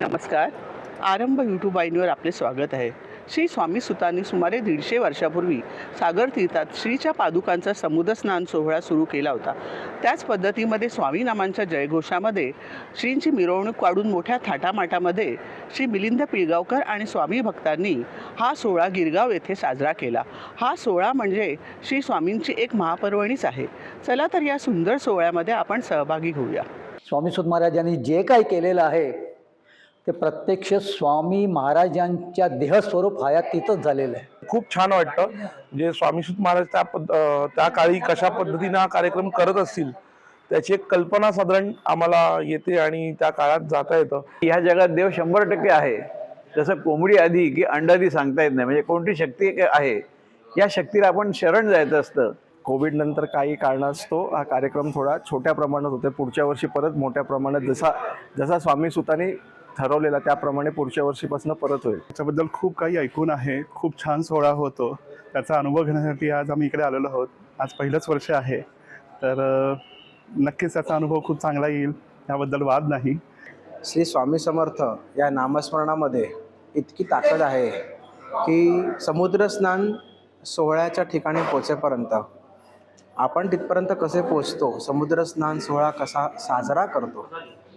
नमस्कार. आरंभ यूट्यूब वाहिनीवर आपले स्वागत आहे. श्री स्वामी सुतांनी सुमारे दीडशे वर्षापूर्वी सागर तीर्थात श्रीच्या पादुकांचा समुद्र स्नान सोहळा सुरू केला होता. त्याच पद्धतीमध्ये स्वामी नामांच्या जयघोषामध्ये श्रींची मिरवणूक काढून मोठ्या थाटामाटामध्ये श्री मिलिंद पिळगावकर आणि स्वामी भक्तांनी हा सोहळा गिरगाव येथे साजरा केला. हा सोहळा म्हणजे श्री स्वामींची एक महापर्वणीच आहे. चला तर या सुंदर सोहळ्यामध्ये आपण सहभागी होऊया. स्वामी सुत महाराजांनी जे काही केलेलं आहे ते प्रत्यक्ष स्वामी महाराजांच्या देहस्वरूप हयात तिथंच झालेलं आहे. खूप छान वाटतं. जे स्वामीसूत महाराज त्या पद त्या काळी कशा पद्धतीनं हा कार्यक्रम करत असतील त्याची एक कल्पना साधारण आम्हाला येते आणि त्या काळात जाता येतं. ह्या जगात देव शंभर टक्के आहे. जसं कोंबडी आधी की अंडादी सांगता येत नाही म्हणजे कोणती शक्ती एक आहे या शक्तीला आपण शरण जायचं असतं. कोविड नंतर काही कारणास्तव हा कार्यक्रम थोडा छोट्या प्रमाणात होते पुढच्या वर्षी परत मोठ्या प्रमाणात जसा जसा स्वामी सुताने ठरवलेला त्याप्रमाणे पुढच्या वर्षीपासून परत होईल. त्याच्याबद्दल खूप काही ऐकून आहे. खूप छान सोहळा होतो. त्याचा अनुभव घेण्यासाठी आज आम्ही इकडे आलेलो आहोत. आज पहिलंच वर्ष आहे. तर नक्कीच त्याचा अनुभव खूप चांगला येईल. याबद्दल वाद नाही. श्री स्वामी समर्थ या नामस्मरणामध्ये इतकी ताकद आहे की समुद्रस्नान सोहळ्याच्या ठिकाणी पोचेपर्यंत आपण तिथपर्यंत कसे पोचतो समुद्रस्नान सोहळा कसा साजरा करतो?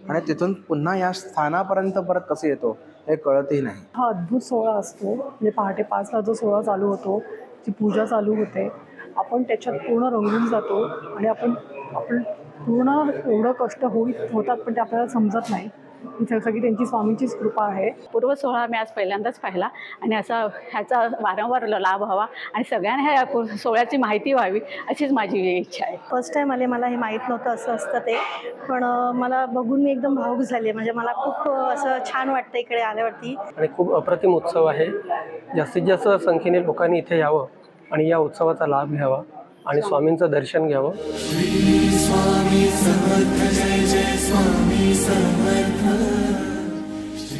आणि तिथून पुन्हा या स्थानापर्यंत परत कसं येतो हे कळतही नाही. हा अद्भुत सोहळा असतो. म्हणजे पहाटे पाचला जो सोहळा चालू होतो ती पूजा चालू होते आपण त्याच्यात पूर्ण रंगून जातो आणि आपण आपण पूर्ण एवढं कष्ट होई होतात पण ते आपल्याला समजत नाही. इथे सगळी त्यांची स्वामींचीच कृपा आहे. पूर्व सोहळा मी आज पहिल्यांदाच पाहिला आणि असा ह्याचा वारंवार लाभ व्हावा आणि सगळ्यांना ह्या सोहळ्याची माहिती व्हावी अशीच माझी इच्छा आहे. फर्स्ट टाईम आले मला हे माहीत नव्हतं असं असतं ते. पण मला बघून मी एकदम भावूक झाले म्हणजे मला खूप असं छान वाटतं इकडे आल्यावरती. आणि खूप अप्रतिम उत्सव आहे. जास्तीत जास्त संख्येने लोकांनी इथे यावं आणि या उत्सवाचा लाभ घ्यावा. आणि स्वामींचं दर्शन घ्यावं.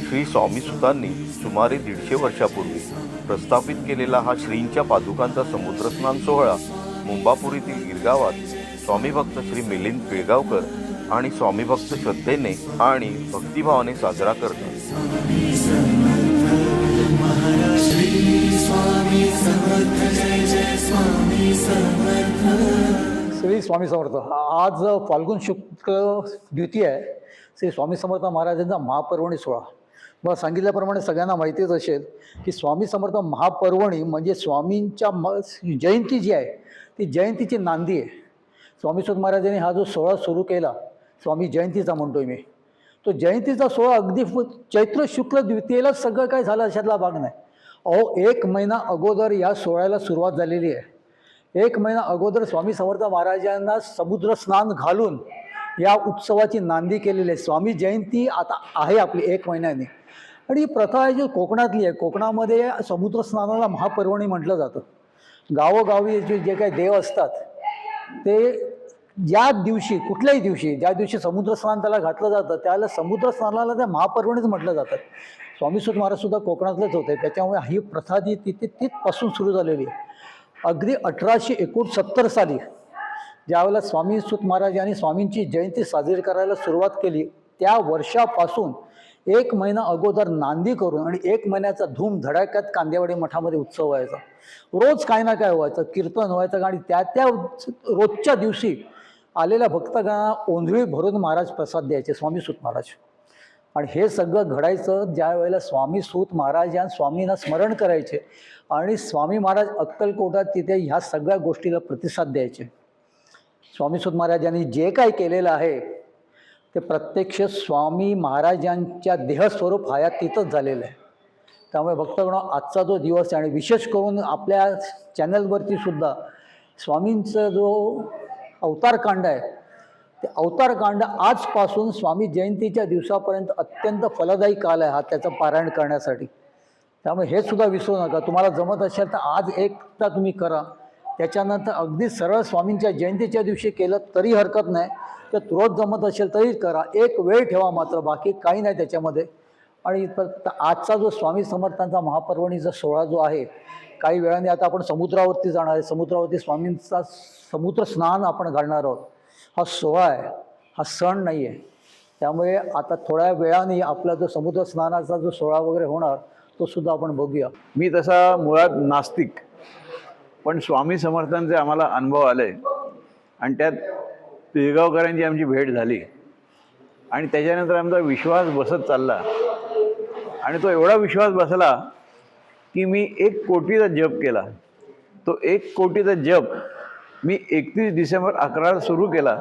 श्री स्वामी सुतांनी सुमारे दीडशे वर्षापूर्वी प्रस्थापित केलेला हा श्रींच्या पादुकांचा समुद्रस्नान सोहळा मुंबापूर येथील गिरगावात स्वामी भक्त श्री मिलिंद पिळगावकर आणि स्वामी भक्त श्रद्धेने आणि भक्तिभावाने साजरा करतात. श्री स्वामी समर्थ. आज फाल्गुन शुक्ल द्वितीय आहे. श्री स्वामी समर्थ महाराजांचा महापर्वणी सोहळा. मला सांगितल्याप्रमाणे सगळ्यांना माहितीच असेल की स्वामी समर्थ महापर्वणी म्हणजे स्वामींच्या म जयंती जी आहे ती जयंतीची नांदी आहे. स्वामी स्वामीसुत महाराजांनी हा जो सोहळा सुरू केला स्वामी जयंतीचा म्हणतोय मी तो जयंतीचा सोहळा अगदी चैत्र शुक्ल द्वितीयेलाच सगळं काय झालं अशातला भाग नाही. अहो एक महिना अगोदर या सोहळ्याला सुरुवात झालेली आहे. एक महिना अगोदर स्वामी समर्थ महाराजांना समुद्र स्नान घालून या उत्सवाची नांदी केलेली आहे. स्वामी जयंती आता आहे आपली एक महिन्याने. आणि ही प्रथा आहे जी कोकणातली आहे. कोकणामध्ये समुद्र स्नानाला महापर्वणी म्हटलं जातं. गावोगावी जे जे काही देव असतात ते ज्या दिवशी कुठल्याही दिवशी ज्या दिवशी समुद्र स्नान त्याला घातलं जातं त्याला समुद्र स्नानाला त्या महापर्वणीच म्हटलं जातं. स्वामी महाराज सुद्धा कोकणातलेच होते. त्याच्यामुळे ही प्रथा जी तिथे तिथपासून सुरू झालेली आहे. अगदी अठराशे एकोणसत्तर साली ज्यावेळेला स्वामी सुत महाराज यांनी स्वामींची जयंती साजरी करायला सुरुवात केली त्या वर्षापासून एक महिना अगोदर नांदी करून आणि एक महिन्याचा धूम धडाक्यात कांदेवाडी मठामध्ये उत्सव व्हायचा. रोज काय ना काय व्हायचं कीर्तन व्हायचं आणि त्या त्या रोजच्या दिवशी आलेल्या भक्तगणा ओंधळी भरून महाराज प्रसाद द्यायचे स्वामी सुत महाराज. आणि हे सगळं घडायचं ज्या वेळेला स्वामी सूत महाराज या स्वामींना स्मरण करायचे आणि स्वामी महाराज अक्कलकोटात तिथे ह्या सगळ्या गोष्टीला प्रतिसाद द्यायचे. स्वामी सूत महाराजांनी जे काही केलेलं आहे ते प्रत्यक्ष स्वामी महाराजांच्या देहस्वरूप हयात तिथंच झालेलं आहे. त्यामुळे भक्तगण आजचा जो दिवस आहे आणि विशेष करून आपल्या चॅनलवरती सुद्धा स्वामींचा जो अवतारकांड आहे. ते अवतारकांड आजपासून स्वामी जयंतीच्या दिवसापर्यंत अत्यंत फलदायी काल आहे हा त्याचं पारायण करण्यासाठी. त्यामुळे हे सुद्धा विसरू नका. तुम्हाला जमत असेल तर आज एकदा तुम्ही करा. त्याच्यानंतर अगदी सरळ स्वामींच्या जयंतीच्या दिवशी केलं तरी हरकत नाही. तर रोज जमत असेल तरी करा. एक वेळ ठेवा मात्र बाकी काही नाही त्याच्यामध्ये. आणि आजचा जो स्वामी समर्थांचा महापर्वणीचा सोहळा जो आहे काही वेळाने आता आपण समुद्रावरती जाणार आहे. समुद्रावरती स्वामींचा समुद्र स्नान आपण घालणार आहोत. हा सोहळा आहे. हा सण नाही आहे. त्यामुळे आता थोड्या वेळाने आपला जो समुद्र स्नानाचा जो सोहळा वगैरे होणार तो सुद्धा आपण बघूया. मी तसा मुळात नास्तिक पण स्वामी समर्थांचे आम्हाला अनुभव आले. आणि त्यात पिळगावकरांची आमची भेट झाली. आणि त्याच्यानंतर आमचा विश्वास बसत चालला. आणि तो एवढा विश्वास बसला की मी एक कोटीचा जप केला. तो एक कोटीचा जप मी एकतीस डिसेंबर अकराला सुरू केला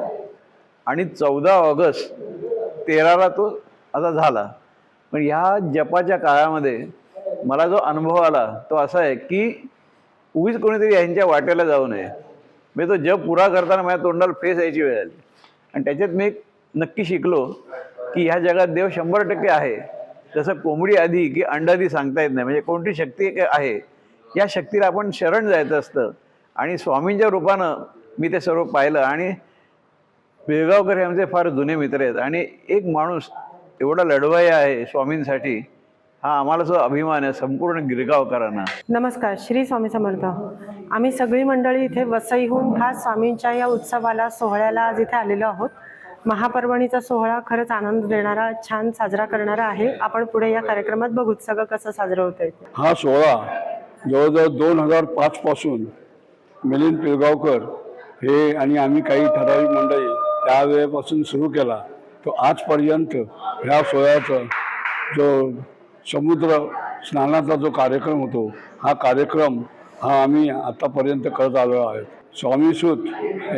आणि चौदा ऑगस्ट तेराला तो आता झाला. पण ह्या जपाच्या काळामध्ये मला जो अनुभव आला तो असा आहे की उगीच कोणीतरी यांच्या वाटेला जाऊ नये. मी तो जप पुरा करताना माझ्या तोंडाला फेस यायची वेळ आली. आणि त्याच्यात मी नक्की शिकलो की ह्या जगात देव शंभर टक्के आहे. जसं कोंबडी आधी की अंडादी सांगता येत नाही म्हणजे कोणती शक्ती आहे या शक्तीला आपण शरण जायचं असतं. आणि स्वामींच्या रूपानं मी ते सर्व पाहिलं आणि बेळगावकर हे आमचे फार जुने मित्र आहेत. आणि एक माणूस एवढा लढवाई आहे स्वामींसाठी हा आम्हाला जो अभिमान आहे संपूर्ण गिरगावकरांना. नमस्कार श्री स्वामी समर्थ. आम्ही सगळी मंडळी इथे वसईहून खास स्वामींच्या या उत्सवाला सोहळ्याला आज इथे आलेलो आहोत. महापर्वणीचा सोहळा खरंच आनंद देणारा छान साजरा करणारा आहे. आपण पुढे या कार्यक्रमात बघूच सगळं कसं साजरं होतं आहे हा सोहळा जवळजवळ दोन हजार पाचपासून मिलिंद पिळगावकर हे आणि आम्ही काही ठराविक मंडळी त्यावेळेपासून सुरू केला. तो आजपर्यंत ह्या सोहळ्याचा जो समुद्र स्नानाचा जो कार्यक्रम होतो हा कार्यक्रम हा आम्ही आतापर्यंत करत आलो आहे स्वामीसूत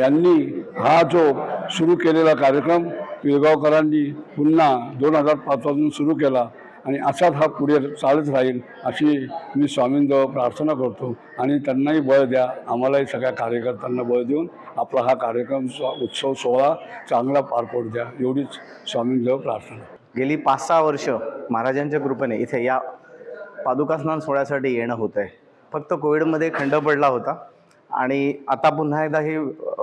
यांनी हा जो सुरू केलेला कार्यक्रम पिळगावकरांनी पुन्हा दोन हजार पाचपासून सुरू केला आणि असाच हा पुढे चालत राहील अशी मी स्वामींजवळ प्रार्थना करतो. आणि त्यांनाही बळ द्या. आम्हालाही सगळ्या कार्यकर्त्यांना बळ देऊन आपला हा कार्यक्रम उत्सव सोहळा चांगला पार पडू द्या. एवढीच स्वामींजवळ प्रार्थना. गेली पाच सहा वर्ष महाराजांच्या कृपेने इथे या पादुकास्नान सोहळ्यासाठी येणं होतं आहे फक्त कोविडमध्ये खंड पडला होता. आणि आता पुन्हा एकदा हे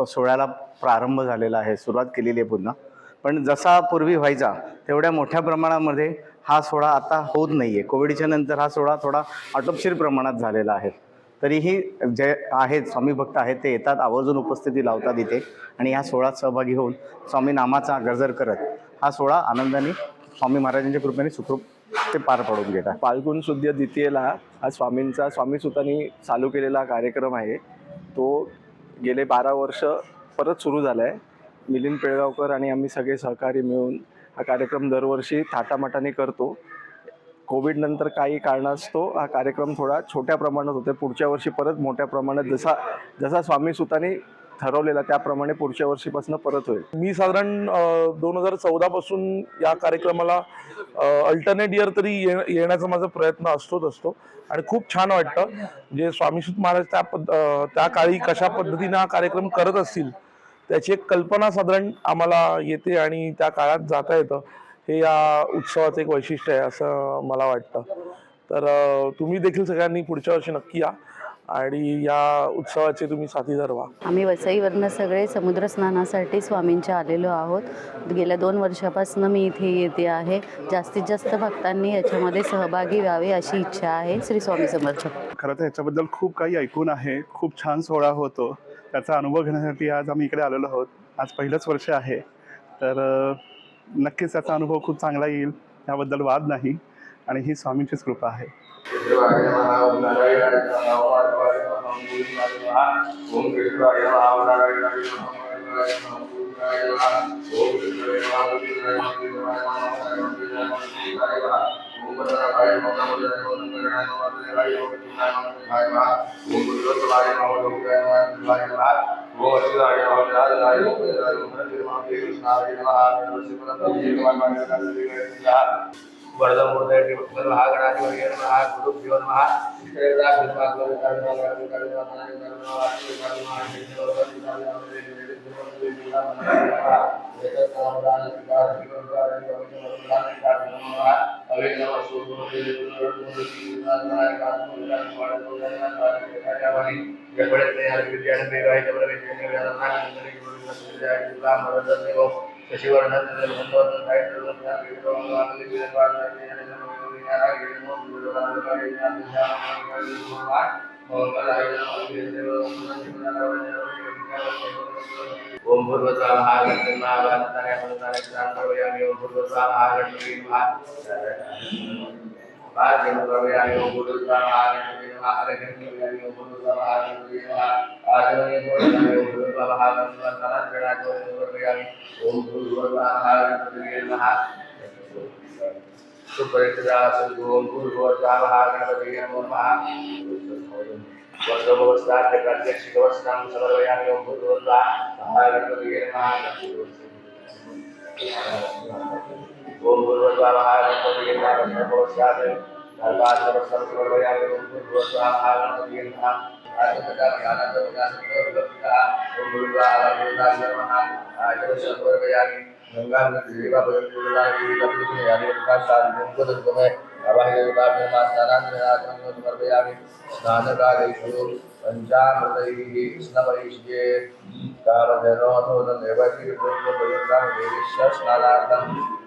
सोहळ्याला प्रारंभ झालेला आहे सुरुवात केलेली आहे पुन्हा. पण जसा पूर्वी व्हायचा तेवढ्या मोठ्या प्रमाणामध्ये हा सोहळा आता होत नाही आहे कोविडच्या नंतर हा सोहळा थोडा आटोपशीर प्रमाणात झालेला आहे. तरीही जे आहेत स्वामी भक्त आहेत ते येतात आवर्जून उपस्थिती लावतात इथे. आणि ह्या सोहळ्यात सहभागी होऊन स्वामी नामाचा गजर करत हा सोहळा आनंदाने स्वामी महाराजांच्या कृपेने सुखरूप ते पार पडून घेतात. फाल्गुन शुद्ध द्वितीयेला हा स्वामींचा स्वामीसुतांनी चालू केलेला कार्यक्रम आहे. तो गेले बारा वर्ष परत सुरू झाला आहे मिलिंद पेळगावकर आणि आम्ही सगळे सहकारी मिळून हा कार्यक्रम दरवर्षी थाटामाटाने करतो. कोविडनंतर काही कारणास्तव हा कार्यक्रम थोडा छोट्या प्रमाणात होते पुढच्या वर्षी परत मोठ्या प्रमाणात जसा जसा स्वामी सुताने ठरवलेला त्याप्रमाणे पुढच्या वर्षीपासून परत होईल. मी साधारण दोन हजार चौदापासून या कार्यक्रमाला अल्टरनेट इयर तरी ये येण्याचा माझा प्रयत्न असतोच असतो. आणि खूप छान वाटतं जे स्वामीसूत महाराज त्या पद त्या काळी कशा पद्धतीने हा कार्यक्रम करत असतील त्याची एक कल्पना साधारण आम्हाला येते आणि त्या काळात जाता येतं. हे या उत्सवाचं एक वैशिष्ट्य आहे असं मला वाटतं. तर तुम्ही देखील सगळ्यांनी पुढच्या वर्षी नक्की या. आणि या उत्सवाचे तुम्ही साथीदार व्हा आम्ही वसईवरनं सगळे समुद्र स्नानासाठी स्वामींच्या आलेलो आहोत. गेल्या दोन वर्षापासून मी इथे येते आहे. जास्तीत जास्त भक्तांनी याच्यामध्ये सहभागी व्हावे अशी इच्छा आहे श्री स्वामी समर्थ. खरं तर ह्याच्याबद्दल खूप काही ऐकून आहे. खूप छान सोहळा होतो. त्याचा अनुभव घेण्यासाठी आज आम्ही इकडे आलेलो आहोत. आज पहिलंच वर्ष आहे. तर नक्कीच त्याचा अनुभव खूप चांगला येईल. याबद्दल वाद नाही. आणि ही स्वामींचीच कृपा आहे. Thank you. ओम भूर्भुवः महागणपतिर्मा वाताय मनोताय प्राणपयामि ओम भूर्भुवः महागणपतिर्मा पार्वती प्रवयामि ओम भूर्भुवः महागणपतिर्मा अरगणपतिर्मा ओम भूर्भुवः महागणपतिर्मा आचरणे प्रवयामि ओम भूर्भुवः महागणपतिर्मा तनाद्गणातो प्रवयामि ओम भूर्भुवः महागणपतिर्मा सुपरिचिता ओम भूर्भुवः महागणपतिर्मा नमः वर्गमवस्थास्य प्रात्यक्षिकवस्थां समर्पयामि ओम भूर्भुवः महागणपतिर्मा ओम भूर्भुवः महागणपतिर्मा वर्गमवस्थास्य सर्वात्मवस्थां समर्पयामि ओम भूर्भुवः महागणपतिर्मा आत्मप्रकाशि आनन्दप्रकाशि ओम भूर्भुवः महागणपतिर्मा नमः आचरणे समर्पयामि गंगा देवा परिपूर्णा देवी कपिल के आदि का साधन को दत्त में अभय का में माँ सारांश आत्म को समर्पयामि स्नान का देशो पंचामृतैः स्नपरिष्ये काल धनो तो देवकी को परिणाम देवी स्नानार्थम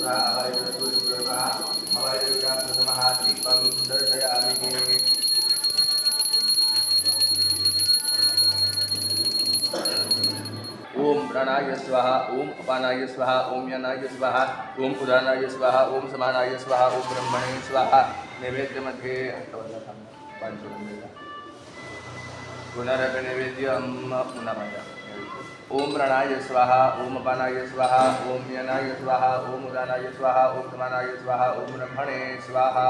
प्रतिग्रहण अभय सुरता अभय सुरता प्रथमः दीपं दर्शयामि ओम प्राणाय स्वाहा ओम अपानाय स्वाहा ओम यनाय स्वाहा ओम उदानाय स्वाहा ओम समानाय स्वाहा ओम ब्रह्मणे स्वाहा। नैवेद्यमध्ये पुनरपि नैवेद्यं पुनः माझ्या ओम रणाय स्वाहा ओम अपानाय स्वाहा ओम यनाय स्वाहा ओम उदानाय स्वाहा ओम समानाय स्वाहा ओम ब्रह्मणे स्वाहा।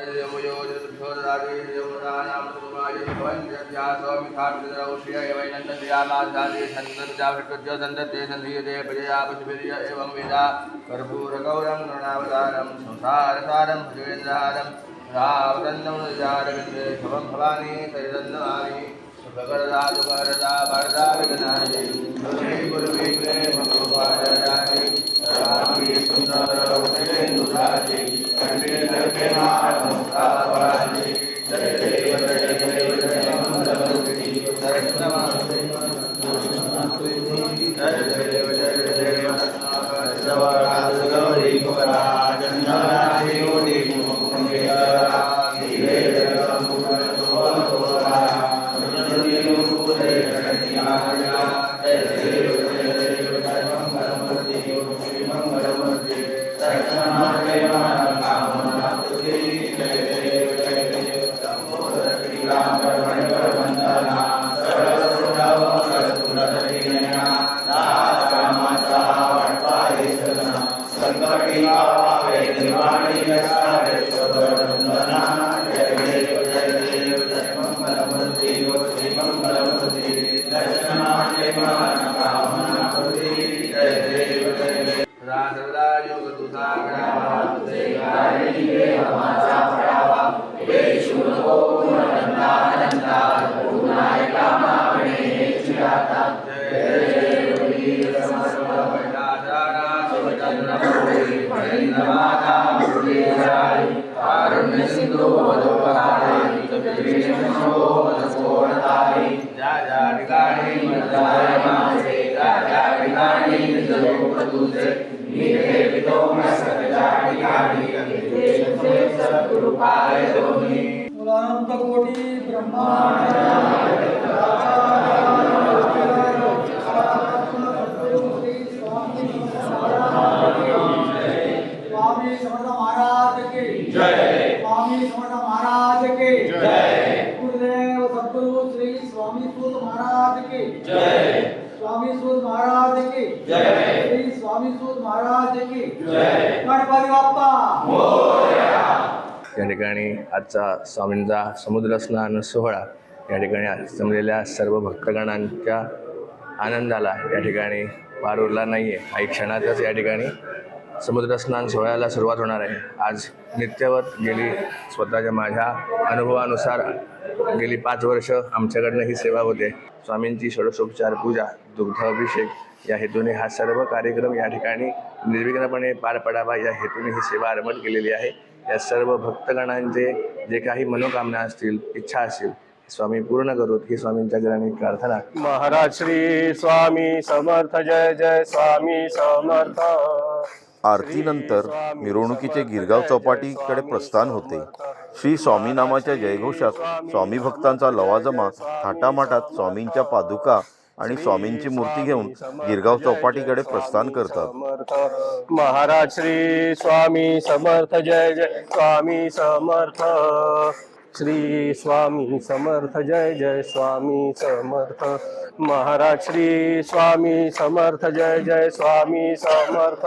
यमयोजभ्यो एवं वेदा कर्पूरगौरं नृणावतारं संसारसारं भुजेन्द्रहारं रावदन्नं भवानी सरिदन्नमानि सुखकरदा दुःखरदा भरदा विघ्नानि गुरुवे गुरुवे प्रेम कृपादयानि रामी सुन्दर उदयेन्दुराजि कंठे नरके जय जय कोटी ब्रह्मांड स्वामी समर्थ महाराज की जय स्वामी समर्थ महाराज की जय गुरुदेव सद्गुरु श्री स्वामी सूत महाराज की जय स्वामी सूत महाराज की जय श्री स्वामी सूत महाराज की जय गणपती बाप्पा या ठिकाणी आजचा स्वामींचा समुद्रस्नान सोहळा या ठिकाणी जमलेल्या सर्व भक्तगणांच्या आनंदाला या ठिकाणी पार उरला नाही आहे काही क्षणातच या ठिकाणी समुद्रस्नान सोहळ्याला सुरुवात होणार आहे. आज नित्यवत गेली स्वतःच्या माझ्या अनुभवानुसार गेली पाच वर्ष आमच्याकडनं ही सेवा होते. स्वामींची षोडशोपचार पूजा दुग्ध अभिषेक या हेतूने हा सर्व कार्यक्रम या ठिकाणी निर्विघ्नपणे पार पडावा. या हेतूने ही सेवा आरंभ केलेली आहे. या सर्व भक्तगणांचे जे काही मनोकामना असतील इच्छा असतील स्वामी पूर्ण करोत. ही स्वामींच्या घराने प्रार्थना. महाराज श्री स्वामी समर्थ. जय जय स्वामी समर्थ. आरतीनंतर मिरवणुकीचे गिरगाव चौपाटीकडे प्रस्थान होते. श्री स्वामी नामाच्या जयघोषात स्वामी भक्तांचा लवाजमा थाटामाटात स्वामींच्या पादुका आणि स्वामींची मूर्ती घेऊन गिरगाव चौपाटीकडे प्रस्थान करतात. महाराज श्री स्वामी समर्थ जय जय स्वामी समर्थ. श्री स्वामी समर्थ जय जय स्वामी समर्थ. महाराज श्री स्वामी समर्थ जय जय स्वामी समर्थ.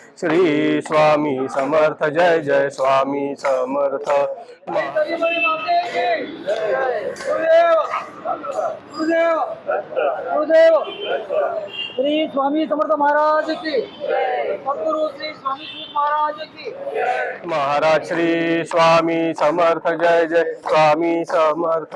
श्री स्वामी समर्थ जय जय स्वामी समर्थ. श्री स्वामी समर्थ महाराज की सद्गुरु श्री स्वामी सूत महाराज की. महाराज श्री स्वामी समर्थ जय जय स्वामी समर्थ.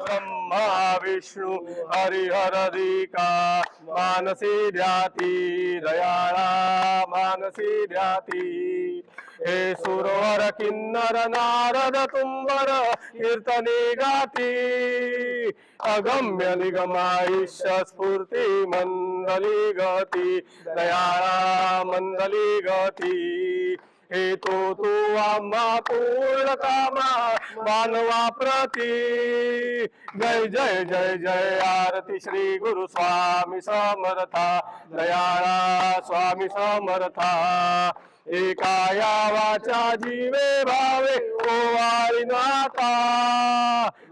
ब्रह्मा विष्णु हरिहर हरिहरधिका मानसी ध्याति दयाळा मानसी ध्याति। हे सुरवर किन्नर नारद तुम्बर कीर्तने गाती। अगम्य निगमायुष स्फूर्ती मंदली गती दयाळा मंदली गती। येतो तो तू आम्हा पूर्ण कामा मानवा प्रती. जय जय जय जय आरती श्री गुरु स्वामी समर्था. दयाळा स्वामी समर्था. एकाया वाचा जीवे भावे ओवाळी नाता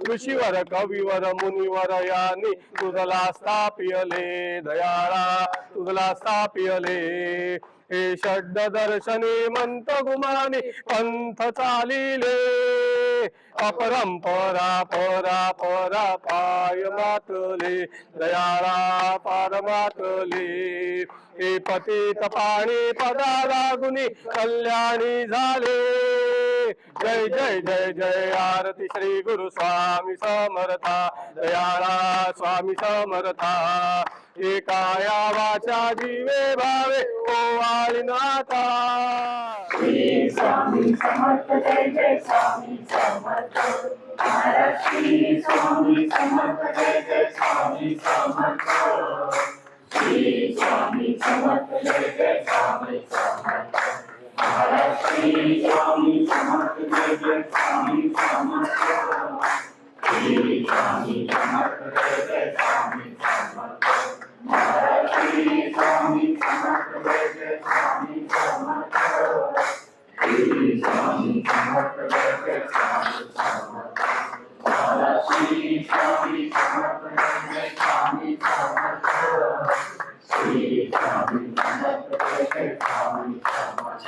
ऋषीवर कविवर मुनिवर यांनी तुझला स्थापियले. दयाळा तुझला स्थापियले. हे षड्ड दर्शनी मंत गुमानी पंथ चालिले. अपरंपरा परा परा पाय मातले दयाळा पार हे पतित पाणी पदा लागुनी कल्याणी झाले. जय जय जय जय आरती श्री गुरु स्वामी समर्था. दयाळा स्वामी समर्था. एकाया वाचा जीवे भावे ओवाळी नाथा श्री स्वामी समर्थ जय जय स्वामी समर्थ. महाराज श्री स्वामी समर्थ जय जय स्वामी समर्थ. श्री स्वामी समर्थ जय जय स्वामी समर्थ. महाराज श्री स्वामी समर्थ जय जय स्वामी समर्थ. श्री स्वामी समर्थ जय जय स्वामी समर्थ. महाराज श्री स्वामी समर्थ जय जय स्वामी समर्थ श्री स्वामी समर्थ जय जय स्वामी समर्थ महाराज श्री स्वामी समर्थ जय जय स्वामी समर्थ श्री स्वामी समर्थ जय जय स्वामी समर्थ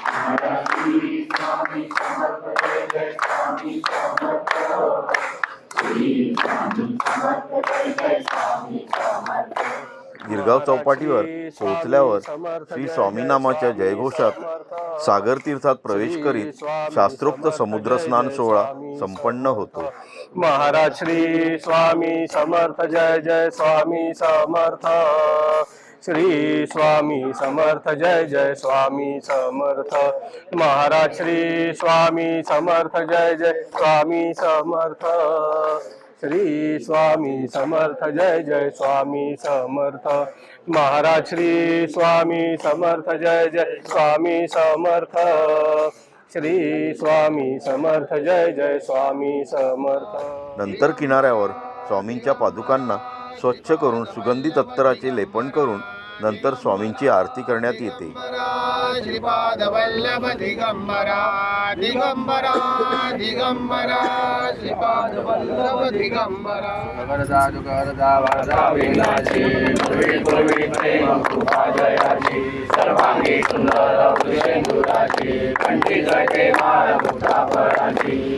महाराज श्री स्वामी समर्थ जय जय स्वामी समर्थ गिरगाव चौपाटीवर पोहोचल्यावर श्री स्वामीनामाच्या जयघोषात सागर तीर्थात प्रवेश करीत शास्त्रोक्त समुद्र स्नान सोहळा संपन्न होतो. महाराज श्री स्वामी समर्थ जय जय स्वामी समर्थ. श्री स्वामी समर्थ जय जय स्वामी समर्थ. महाराज श्री स्वामी समर्थ जय जय स्वामी समर्थ. श्री स्वामी समर्थ जय जय स्वामी समर्थ. महाराज श्री स्वामी समर्थ जय जय स्वामी समर्थ. श्री स्वामी समर्थ जय जय स्वामी समर्थ. नंतर किनाऱ्यावर स्वामींच्या पादुकांना स्वच्छ करून सुगंधित अत्तराचे लेपन करून नंतर स्वामींची आरती करण्यात येते. दिगंबरा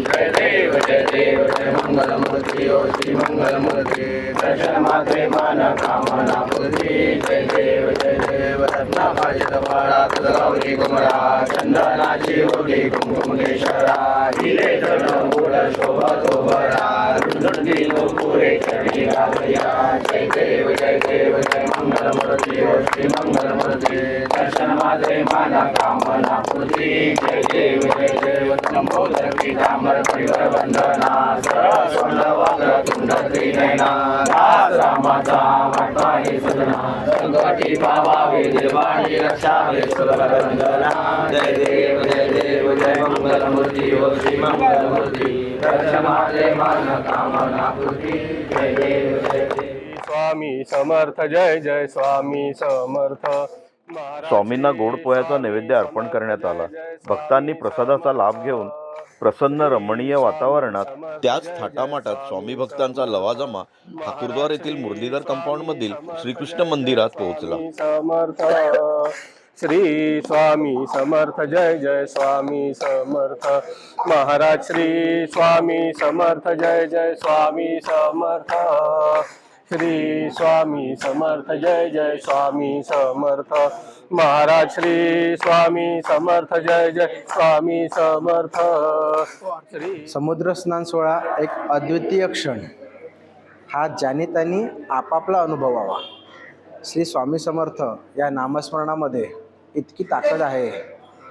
जय देव जय देव जय मंगलमूर्ती मंगलमूर्ती दर्शन माते मान कामना जय देव। जय देव रत्ना भाजित वाडा गौरी कुमरा चंदनाची ओढी कुंकुम हिले चरण गुळ शोभतो बरा रुंदुंडी लोपुरे चढी गावया जय देव जय देव जय मंगलमूर्ती ओ श्री मंगलमूर्ती दर्शन मात्रे माना कामना पूर्ती जय देव जय देव लंबोदर पीतांबर परिवर वंदना सरळ सोंड वक्र तुंड त्रिनयना दास रामाचा वाटपाणी सदना संकटी पावावे निर्वाणी रक्षावे सुरवर वंदना जय देव जय देव जय मंगलमूर्ती ओ श्री मंगलमूर्ती दर्शन मात्रे मान कामना पूर्ती जय देव जय स्वामी समर्थ जय जय स्वामी समर्थ. स्वामींना गोड पोह्याचा नैवेद्य अर्पण करण्यात आला. भक्तांनी प्रसादाचा लाभ घेऊन प्रसन्न रमणीय वातावरणात त्याच थाटामाटात स्वामी भक्तांचा लवाजमा ठाकूरद्वार येथील मुरलीधर कंपाऊंड मधील श्रीकृष्ण मंदिरात पोहोचला. समर्थ. श्री स्वामी समर्थ जय जय स्वामी समर्थ। महाराज श्री स्वामी समर्थ जय जय स्वामी समर्थ। श्री स्वामी समर्थ जय जय स्वामी समर्थ। महाराज श्री स्वामी समर्थ जय जय स्वामी समर्थ। श्री समुद्र स्नान सोहळा एक अद्वितीय क्षण. हा ज्याने त्यांनी आपापला अनुभवावा श्री स्वामी समर्थ या नामस्मरणामध्ये इतकी ताकद आहे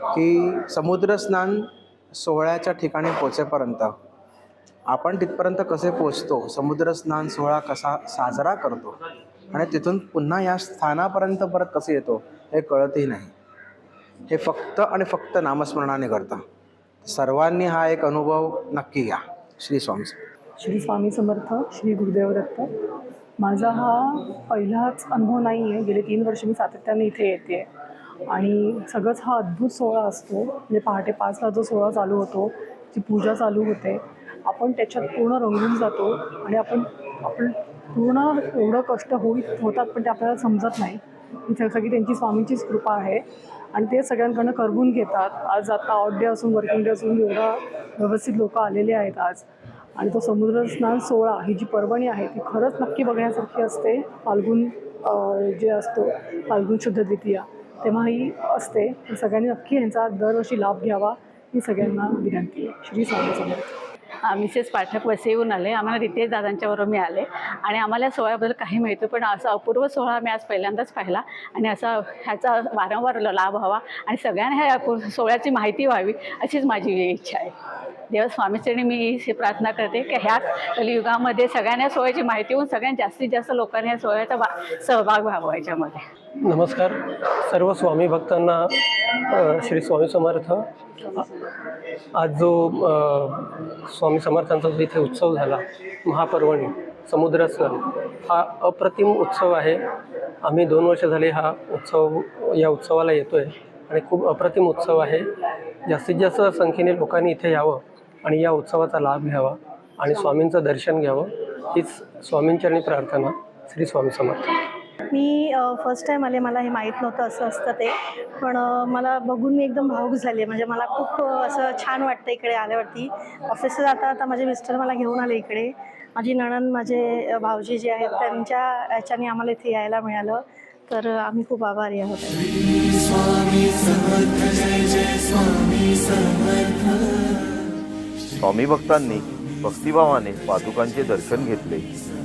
की समुद्रस्नान सोहळ्याच्या ठिकाणी पोचेपर्यंत. आपण तिथपर्यंत कसे पोचतो? समुद्रस्नान सोहळा कसा साजरा करतो? आणि तिथून पुन्हा या स्थानापर्यंत परत कसे येतो? हे कळतही नाही. हे फक्त आणि फक्त नामस्मरणाने करतं सर्वांनी हा एक अनुभव नक्की घ्या. श्री स्वामी श्री स्वामी समर्थ श्री गुरुदेवदत्त माझा हा पहिलाच अनुभव नाही आहे गेले तीन वर्ष मी सातत्याने इथे येते आणि सगळंच हा अद्भुत सोहळा असतो. म्हणजे पहाटे पाचला जो सोहळा चालू होतो जी पूजा चालू होते आपण त्याच्यात पूर्ण रंगून जातो आणि आपण आपण पूर्ण एवढं कष्ट होई होतात पण ते आपल्याला समजत नाही. ही सगळी त्यांची स्वामीचीच कृपा आहे आणि ते सगळ्यांकडनं करवून घेतात. आज आता ऑड डे असून वर्किंग डे असून एवढा व्यवस्थित लोक आलेले आहेत आज. आणि तो समुद्र स्नान सोहळा ही जी पर्वणी आहे ती खरंच नक्की बघण्यासारखी असते. फाल्गुन जे असतो फाल्गुन शुद्ध द्वितीया. तेव्हा ही असते सगळ्यांनी नक्की यांचा दरवर्षी लाभ घ्यावा ही सगळ्यांना विनंती आहे. श्री स्वामी समर्थ. मिसेस पाठक वसईहून आले. आम्हाला रितेश दादांच्याबरोबर मी आले. आणि आम्हाला या सोहळ्याबद्दल काही मिळतो पण असा अपूर्व सोहळा मी आज पहिल्यांदाच पाहिला. आणि असा ह्याचा वारंवार लाभ व्हावा आणि सगळ्यांना ह्या सोहळ्याची माहिती व्हावी अशीच माझी इच्छा आहे. देव स्वामीचरणी मी ही प्रार्थना करते की ह्या कलियुगामध्ये सगळ्यांना सोयाची माहिती होऊन सगळ्यात जास्तीत जास्त लोकांनी या सोयाचा सहभाग व्हावा याच्यामध्ये. नमस्कार. सर्व स्वामी भक्तांना श्री स्वामी समर्थ. आज जो स्वामी समर्थांचा जो इथे उत्सव झाला महापर्वणी समुद्र हा अप्रतिम उत्सव आहे. आम्ही दोन वर्ष झाले हा उत्सव या उत्सवाला येतो आहे आणि खूप अप्रतिम उत्सव आहे. जास्तीत जास्त संख्येने लोकांनी इथे यावं. आणि या उत्सवाचा लाभ घ्यावा आणि स्वामींचं दर्शन घ्यावं हीच स्वामींचरणी प्रार्थना श्री स्वामी समर्थ. मी फर्स्ट टाईम आले मला हे माहीत नव्हतं असं असतं ते. पण मला बघून मी एकदम भावूक झाले. म्हणजे मला खूप असं छान वाटतं इकडे आल्यावरती. ऑफिसला जाता आता माझे मिस्टर मला घेऊन आले इकडे. माझी नणंद माझे भाऊजी जे आहेत त्यांच्या याच्याने आम्हाला इथे यायला मिळालं. तर आम्ही खूप आभारी आहोत. स्वामी स्वामी भक्तांनी भक्तिभावाने पादुकांचे दर्शन घेतले.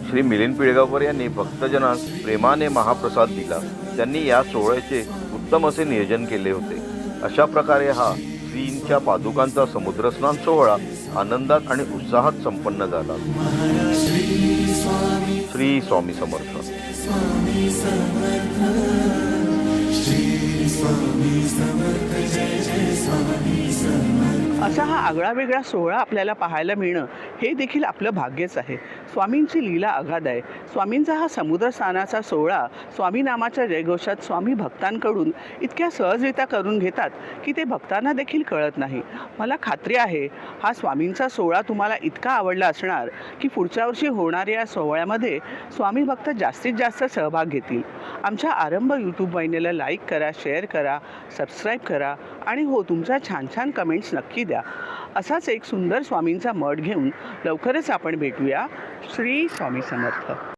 श्री मिलिंद पिळगावकर यांनी भक्तजनास प्रेमाने महाप्रसाद दिला. त्यांनी या सोहळ्याचे उत्तम असे नियोजन केले होते. अशा प्रकारे हा श्रींच्या पादुकांचा समुद्रस्नान सोहळा आनंदात आणि उत्साहात संपन्न झाला. श्री स्वामी समर्थ. असा हा आगळावेगळा सोहळा आपल्याला पाहायला मिळणं हे देखील आपलं भाग्यच आहे. स्वामींची लीला अगाध आहे. स्वामींचा हा समुद्र स्नानाचा सोहळा स्वामी नामाच्या जयघोषात स्वामी भक्तांकडून इतक्या सहजरित्या करून घेतात की ते भक्तांना देखील कळत नाही. मला खात्री आहे हा स्वामींचा सोहळा तुम्हाला इतका आवडला असणार की पुढच्या वर्षी होणाऱ्या या सोहळ्यामध्ये स्वामी भक्त जास्तीत जास्त सहभाग घेतील. आमच्या आरंभ यूट्यूब वाहिनीला लाईक करा शेअर करा सबस्क्राईब करा आणि हो तुमच्या छान छान कमेंट्स नक्की द्या. असाच एक सुंदर स्वामींचा मठ घेऊन लवकरच आपण भेटूया. श्री स्वामी समर्थ.